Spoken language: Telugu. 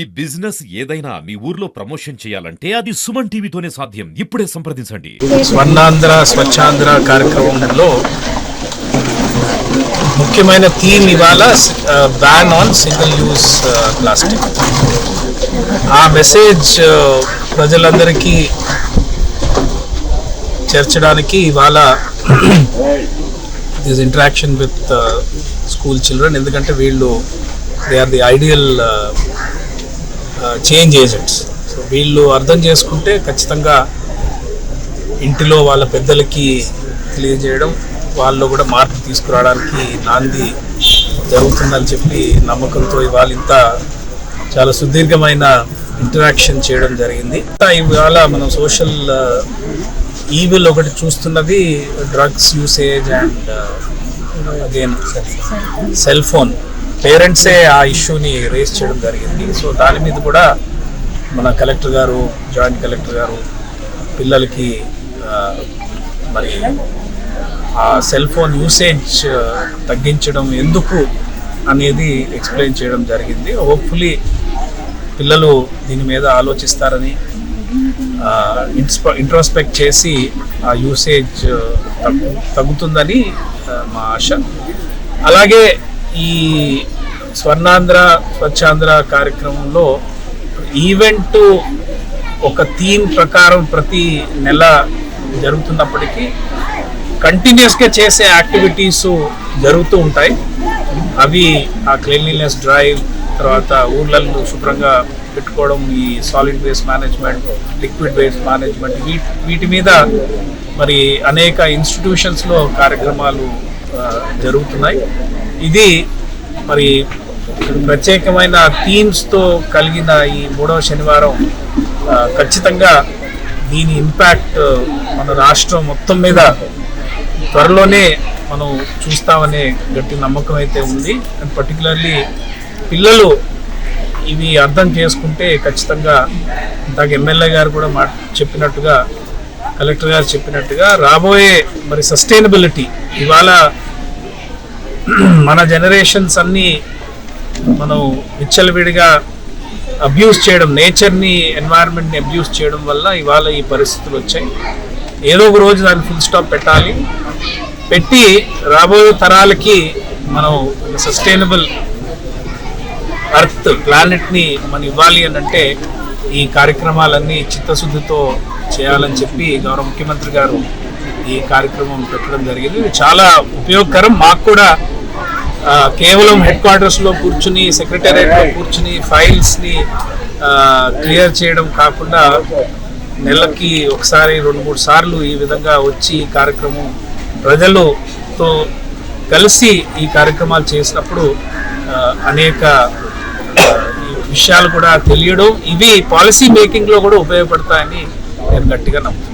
ఈ బిజినెస్ ఏదైనా మీ ఊర్లో ప్రమోషన్ చేయాలంటే అది సుమన్ టీవీతోనే సాధ్యం. ఇప్పుడే సంప్రదించండి. స్వర్ణాంధ్ర స్వచ్ఛాంధ్ర కార్యక్రమంలో ముఖ్యమైన థీమ్ ఇవాళ ban on single use plastic ఆ మెసేజ్ ప్రజలందరికీ చేర్చడానికి ఇవాళ this interaction with school children ఎందుకంటే వీళ్ళు they are the ideal change agents so వీళ్ళు అర్థం చేసుకుంటే ఖచ్చితంగా ఇంటిలో వాళ్ళ పెద్దలకి తెలియజేయడం వాళ్ళు కూడా మార్పు తీసుకురావడానికి నాంది జరుగుతుందని చెప్పి నమ్మకంతో ఇవాళ ఇంత చాలా సుదీర్ఘమైన ఇంటరాక్షన్ చేయడం జరిగింది. ఇంకా ఇవాళ మనం సోషల్ ఈవిల్ ఒకటి చూస్తున్నది drugs usage and again cell phone పేరెంట్సే ఆ ఇష్యూని రేస్ చేయడం జరిగింది. సో దాని మీద కూడా మన కలెక్టర్ గారు జాయింట్ కలెక్టర్ గారు పిల్లలకి మరి ఆ సెల్ ఫోన్ యూసేజ్ తగ్గించడం ఎందుకు అనేది ఎక్స్ప్లెయిన్ చేయడం జరిగింది. హోప్ఫుల్లీ పిల్లలు దీని మీద ఆలోచిస్తారని ఇన్స్ప ఇంట్రోస్పెక్ట్ చేసి ఆ యూసేజ్ తగ్గు తగ్గుతుందని మా ఆశ. అలాగే ఈ స్వర్ణాంధ్ర స్వచ్ఛాంధ్ర కార్యక్రమంలో ఈవెంట్ ఒక థీమ్ ప్రకారం ప్రతి నెల జరుగుతున్నప్పటికీ కంటిన్యూస్గా చేసే యాక్టివిటీస్ జరుగుతూ ఉంటాయి. అవి ఆ క్లీన్లీనెస్ డ్రైవ్ తర్వాత ఊర్లలో శుభ్రంగా పెట్టుకోవడం ఈ solid waste management liquid waste management వీటి వీటి మీద మరి అనేక ఇన్స్టిట్యూషన్స్లో కార్యక్రమాలు జరుగుతున్నాయి. ఇది మరి ప్రత్యేకమైన థీమ్స్తో కలిగిన ఈ మూడవ శనివారం ఖచ్చితంగా దీని ఇంపాక్ట్ మన రాష్ట్రం మొత్తం మీద త్వరలోనే మనం చూస్తామనే గట్టి నమ్మకం అయితే ఉంది. అండ్ పర్టికులర్లీ పిల్లలు ఇవి అర్థం చేసుకుంటే ఖచ్చితంగా ఇందాక ఎమ్మెల్యే గారు కూడా మా చెప్పినట్టుగా కలెక్టర్ గారు చెప్పినట్టుగా రాబోయే మరి సస్టైనబిలిటీ ఇవాళ మన జనరేషన్స్ అన్నీ మనం విచ్చలవిడిగా అబ్యూస్ చేయడం నేచర్ని ఎన్వైరన్మెంట్ని అబ్యూస్ చేయడం వల్ల ఇవాళ ఈ పరిస్థితులు వచ్చాయి. ఏదో ఒక రోజు దాన్ని ఫుల్ స్టాప్ పెట్టాలి. పెట్టి రాబోయే తరాలకి మనం సస్టైనబుల్ అర్త్ ప్లానెట్ని మనం ఇవ్వాలి అని అంటే ఈ కార్యక్రమాలన్నీ చిత్తశుద్ధితో చేయాలని చెప్పి గౌరవ ముఖ్యమంత్రి గారు ఈ కార్యక్రమం పెట్టడం జరిగింది. ఇది చాలా ఉపయోగకరం. మాకు కూడా కేవలం హెడ్ క్వార్టర్స్లో కూర్చుని సెక్రటేరియట్లో కూర్చుని ఫైల్స్ని క్లియర్ చేయడం కాకుండా నెలకి ఒకసారి రెండు మూడు సార్లు ఈ విధంగా వచ్చి కార్యక్రమం ప్రజలతో కలిసి ఈ కార్యక్రమాలు చేసినప్పుడు అనేక ఈ విషయాలు కూడా తెలియడం ఇవి పాలసీ మేకింగ్లో కూడా ఉపయోగపడతాయని నేను గట్టిగా నమ్ముతున్నాను.